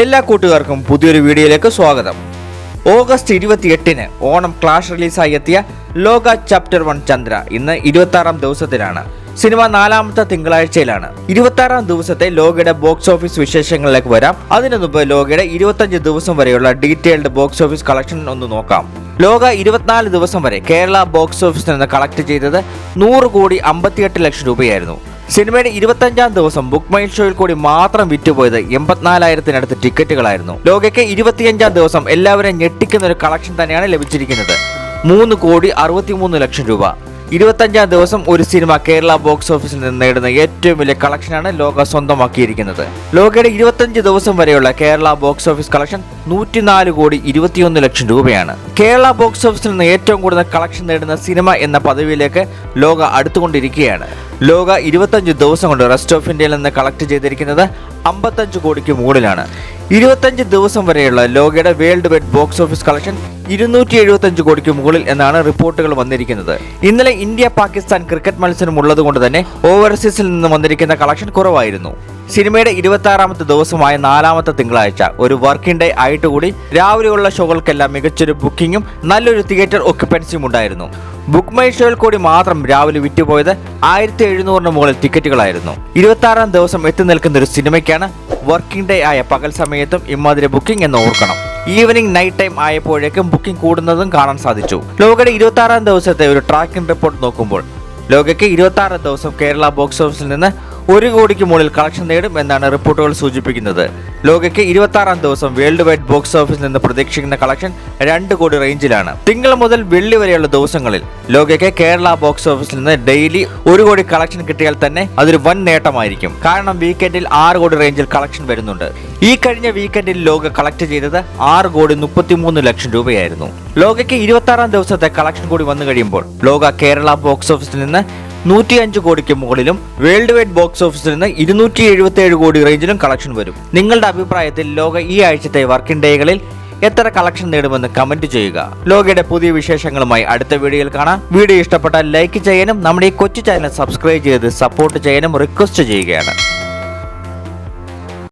എല്ലാ കൂട്ടുകാർക്കും പുതിയൊരു വീഡിയോയിലേക്ക് സ്വാഗതം. ഓഗസ്റ്റ് ഇരുപത്തിയെട്ടിന് ഓണം ക്ലാഷ് റിലീസായി എത്തിയ ലോക ചാപ്റ്റർ വൺ ചന്ദ്ര ഇന്ന് ഇരുപത്തി ആറാം ദിവസത്തിലാണ്. സിനിമ നാലാമത്തെ തിങ്കളാഴ്ചയിലാണ്. ഇരുപത്തി ദിവസത്തെ ലോകയുടെ ബോക്സ് ഓഫീസ് വിശേഷങ്ങളിലേക്ക് വരാം. അതിനു മുമ്പ് ലോകയുടെ ഇരുപത്തഞ്ച് ദിവസം വരെയുള്ള ഡീറ്റെയിൽഡ് ബോക്സ് ഓഫീസ് കളക്ഷൻ ഒന്ന് നോക്കാം. ലോക ഇരുപത്തിനാല് ദിവസം വരെ കേരള ബോക്സ് ഓഫീസിൽ നിന്ന് കളക്ട് ചെയ്തത് നൂറ് കോടി അമ്പത്തിയെട്ട് ലക്ഷം രൂപയായിരുന്നു. സിനിമയുടെ ഇരുപത്തഞ്ചാം ദിവസം ബുക്ക് മൈൽ ഷോയിൽ കൂടി മാത്രം വിറ്റുപോയത് എൺപത്തിനാലായിരത്തിനടുത്ത് ടിക്കറ്റുകളായിരുന്നു. ലോകയ്ക്ക് ഇരുപത്തിയഞ്ചാം ദിവസം എല്ലാവരെയും ഞെട്ടിക്കുന്ന ഒരു കളക്ഷൻ തന്നെയാണ് ലഭിച്ചിരിക്കുന്നത്. മൂന്ന് കോടി അറുപത്തിമൂന്ന് ലക്ഷം രൂപ. ഇരുപത്തഞ്ചാം ദിവസം ഒരു സിനിമ കേരള ബോക്സ് ഓഫീസിൽ നിന്ന് നേടുന്ന ഏറ്റവും വലിയ കളക്ഷനാണ് ലോക സ്വന്തമാക്കിയിരിക്കുന്നത്. ലോകയുടെ ഇരുപത്തഞ്ച് ദിവസം വരെയുള്ള കേരള ബോക്സ് ഓഫീസ് കളക്ഷൻ നൂറ്റിനാല് കോടി ഇരുപത്തിയൊന്ന് ലക്ഷം രൂപയാണ്. കേരള ബോക്സ് ഓഫീസിൽ നിന്ന് ഏറ്റവും കൂടുതൽ കളക്ഷൻ നേടുന്ന സിനിമ എന്ന പദവിയിലേക്ക് ലോക അടുത്തുകൊണ്ടിരിക്കുകയാണ്. ലോക ഇരുപത്തഞ്ച് ദിവസം കൊണ്ട് റെസ്റ്റ് ഓഫ് ഇന്ത്യയിൽ നിന്ന് കളക്ട് ചെയ്തിരിക്കുന്നത് അമ്പത്തഞ്ച് കോടിക്ക് മുകളിലാണ്. ഇരുപത്തഞ്ച് ദിവസം വരെയുള്ള ലോകയുടെ world wide box office collection ഇരുന്നൂറ്റി എഴുപത്തഞ്ച് കോടിക്ക് മുകളിൽ എന്നാണ് റിപ്പോർട്ടുകൾ വന്നിരിക്കുന്നത്. ഇന്നലെ ഇന്ത്യ പാകിസ്ഥാൻ ക്രിക്കറ്റ് മത്സരം ഉള്ളതുകൊണ്ട് തന്നെ ഓവർസീസിൽ നിന്ന് വന്നിരിക്കുന്ന കളക്ഷൻ കുറവായിരുന്നു. സിനിമയുടെ ഇരുപത്തി ആറാമത്തെ ദിവസമായ നാലാമത്തെ തിങ്കളാഴ്ച ഒരു വർക്കിംഗ് ഡേ ആയിട്ട് കൂടി രാവിലെയുള്ള ഷോകൾക്കെല്ലാം മികച്ചൊരു ബുക്കിംഗും നല്ലൊരു തിയേറ്റർ ഒക്യുപ്പൻസിയും ഉണ്ടായിരുന്നു. ബുക്ക് മൈ ഷോയിൽ കൂടി മാത്രം രാവിലെ വിറ്റുപോയത് ആയിരത്തി എഴുന്നൂറിന് മുകളിൽ ടിക്കറ്റുകളായിരുന്നു. ഇരുപത്തി ആറാം ദിവസം എത്തി നിൽക്കുന്ന ഒരു സിനിമയ്ക്കാണ് വർക്കിംഗ് ഡേ ആയ പകൽ സമയത്തും ഇമാതിരി ബുക്കിംഗ് എന്ന് ഓർക്കണം. ഈവനിങ് നൈറ്റ് ടൈം ആയപ്പോഴേക്കും ബുക്കിംഗ് കൂടുന്നതും കാണാൻ സാധിച്ചു. ലോകയുടെ ഇരുപത്തി ദിവസത്തെ ഒരു ട്രാക്കിംഗ് റിപ്പോർട്ട് നോക്കുമ്പോൾ ലോകയ്ക്ക് ഇരുപത്തി ദിവസം കേരള ബോക്സ് ഓഫീസിൽ നിന്ന് ഒരു കോടിക്ക് മുകളിൽ കളക്ഷൻ നേടും എന്നാണ് റിപ്പോർട്ടുകൾ സൂചിപ്പിക്കുന്നത്. ലോകയ്ക്ക് ഇരുപത്തി ആറാം ദിവസം വേൾഡ് വൈഡ് ബോക്സ് ഓഫീസിൽ നിന്ന് പ്രതീക്ഷിക്കുന്ന കളക്ഷൻ രണ്ട് കോടി റേഞ്ചിലാണ് തിങ്കൾ മുതൽ വെള്ളി വരെയുള്ള ദിവസങ്ങളിൽ ലോകയ്ക്ക് കേരള ബോക്സ് ഓഫീസിൽ നിന്ന് ഡെയിലി ഒരു കോടി കളക്ഷൻ കിട്ടിയാൽ തന്നെ അതൊരു വൻ നേട്ടമായിരിക്കും. കാരണം വീക്കെൻഡിൽ ആറ് കോടി റേഞ്ചിൽ കളക്ഷൻ വരുന്നുണ്ട്. ഈ കഴിഞ്ഞ വീക്കെൻഡിൽ ലോക കളക്ട് ചെയ്തത് ആറ് കോടി മുപ്പത്തിമൂന്ന് ലക്ഷം രൂപയായിരുന്നു. ലോകയ്ക്ക് ഇരുപത്തി ആറാം ദിവസത്തെ കളക്ഷൻ കൂടി വന്നു കഴിയുമ്പോൾ ലോക കേരള ബോക്സ് ഓഫീസിൽ നിന്ന് നൂറ്റി അഞ്ച് കോടിക്ക് മുകളിലും വേൾഡ് വൈഡ് ബോക്സ് ഓഫീസിൽ നിന്ന് ഇരുന്നൂറ്റി എഴുപത്തി ഏഴ് കോടി റേഞ്ചിലും കളക്ഷൻ വരും. നിങ്ങളുടെ അഭിപ്രായത്തിൽ ലോക ഈ ആഴ്ചത്തെ വർക്കിംഗ് ഡേകളിൽ എത്ര കളക്ഷൻ നേടുമെന്ന് കമന്റ് ചെയ്യുക. ലോകയുടെ പുതിയ വിശേഷങ്ങളുമായി അടുത്ത വീഡിയോയിൽ കാണാം. വീഡിയോ ഇഷ്ടപ്പെട്ടാൽ ലൈക്ക് ചെയ്യാനും നമ്മുടെ ഈ കൊച്ചു ചാനൽ സബ്സ്ക്രൈബ് ചെയ്ത് സപ്പോർട്ട് ചെയ്യാനും റിക്വസ്റ്റ് ചെയ്യുകയാണ്.